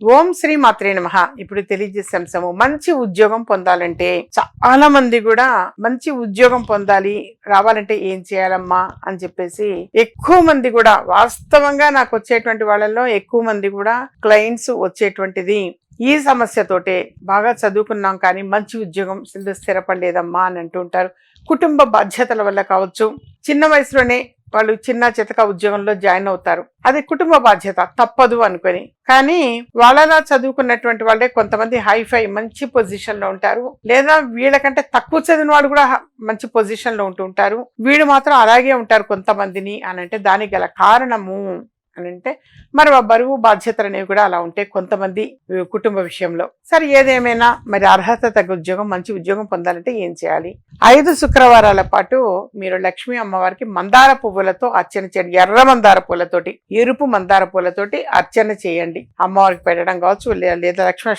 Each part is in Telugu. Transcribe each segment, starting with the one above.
ఓం శ్రీ మాత్రే నమ. ఇప్పుడు తెలియజేసే అంశము మంచి ఉద్యోగం పొందాలంటే చాలా మంది కూడా మంచి ఉద్యోగం పొందాలి రావాలంటే ఏం చేయాలమ్మా అని చెప్పేసి ఎక్కువ మంది కూడా వాస్తవంగా నాకు వచ్చేటువంటి వాళ్ళల్లో ఎక్కువ మంది కూడా క్లయింట్స్ వచ్చేటువంటిది ఈ సమస్యతోటే బాగా చదువుకున్నాం కానీ మంచి ఉద్యోగం స్థిరపడలేదమ్మా అని అంటుంటారు కుటుంబ బాధ్యతల వల్ల కావచ్చు. చిన్న వయసులోనే వాళ్ళు చిన్న చితక ఉద్యోగంలో జాయిన్ అవుతారు. అది కుటుంబ బాధ్యత తప్పదు అనుకొని. కానీ వాళ్ళలా చదువుకున్నటువంటి వాళ్ళే కొంతమంది హైఫై మంచి పొజిషన్లో ఉంటారు. లేదా వీళ్ళకంటే తక్కువ చదివిన వాళ్ళు కూడా మంచి పొజిషన్లో ఉంటూ ఉంటారు. వీళ్ళు మాత్రం అలాగే ఉంటారు కొంతమందిని అని అంటే దానికి గల కారణము. అని అంటే మరి ఆ బరువు బాధ్యతలు అనేవి కూడా అలా ఉంటాయి కొంతమంది కుటుంబ విషయంలో. సరే ఏదేమైనా మరి అర్హత తగ్గ ఉద్యోగం మంచి ఉద్యోగం పొందాలంటే ఏం చేయాలి? ఐదు శుక్రవారాల పాటు మీరు లక్ష్మీ అమ్మవారికి మందార పువ్వులతో అర్చన చేయండి. ఎర్ర మందార పూలతోటి ఎరుపు మందార పూలతోటి అర్చన చేయండి. అమ్మవారికి పెట్టడం కావచ్చు లేదా లక్ష్మీ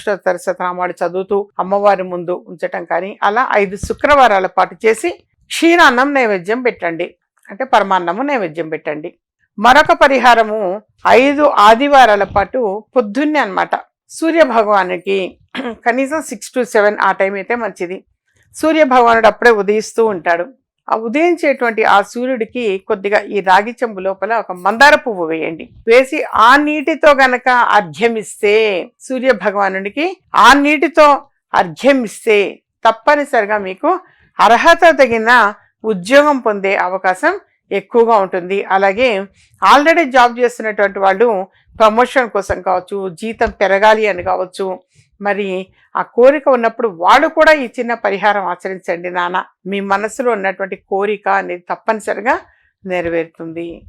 సతనామాడు చదువుతూ అమ్మవారి ముందు ఉంచటం కానీ అలా ఐదు శుక్రవారాల పాటు చేసి క్షీరాన్నం నైవేద్యం పెట్టండి. అంటే పరమాన్నము నైవేద్యం పెట్టండి. మరొక పరిహారము ఐదు ఆదివారాల పాటు పొద్దున్నే అనమాట సూర్య భగవానుడికి కనీసం సిక్స్ టు సెవెన్ ఆ టైం అయితే మంచిది. సూర్య భగవానుడు అప్పుడే ఉదయిస్తూ ఉంటాడు. ఆ ఉదయించేటువంటి ఆ సూర్యుడికి కొద్దిగా ఈ రాగి చెంబు లోపల ఒక మందార పువ్వు వేయండి. వేసి ఆ నీటితో గనక అర్ఘ్యమిస్తే సూర్య భగవానుడికి ఆ నీటితో అర్ఘ్యమిస్తే తప్పనిసరిగా మీకు అర్హత తగిన ఉద్యోగం పొందే అవకాశం ఎక్కువగా ఉంటుంది. అలాగే ఆల్రెడీ జాబ్ చేస్తున్నటువంటి వాళ్ళు ప్రమోషన్ కోసం కావచ్చు జీతం పెరగాలి అని కావచ్చు మరి ఆ కోరిక ఉన్నప్పుడు వాళ్ళు కూడా ఈ చిన్న పరిహారం ఆచరించండి నాన్న. మీ మనసులో ఉన్నటువంటి కోరిక అనేది తప్పనిసరిగా నెరవేరుతుంది.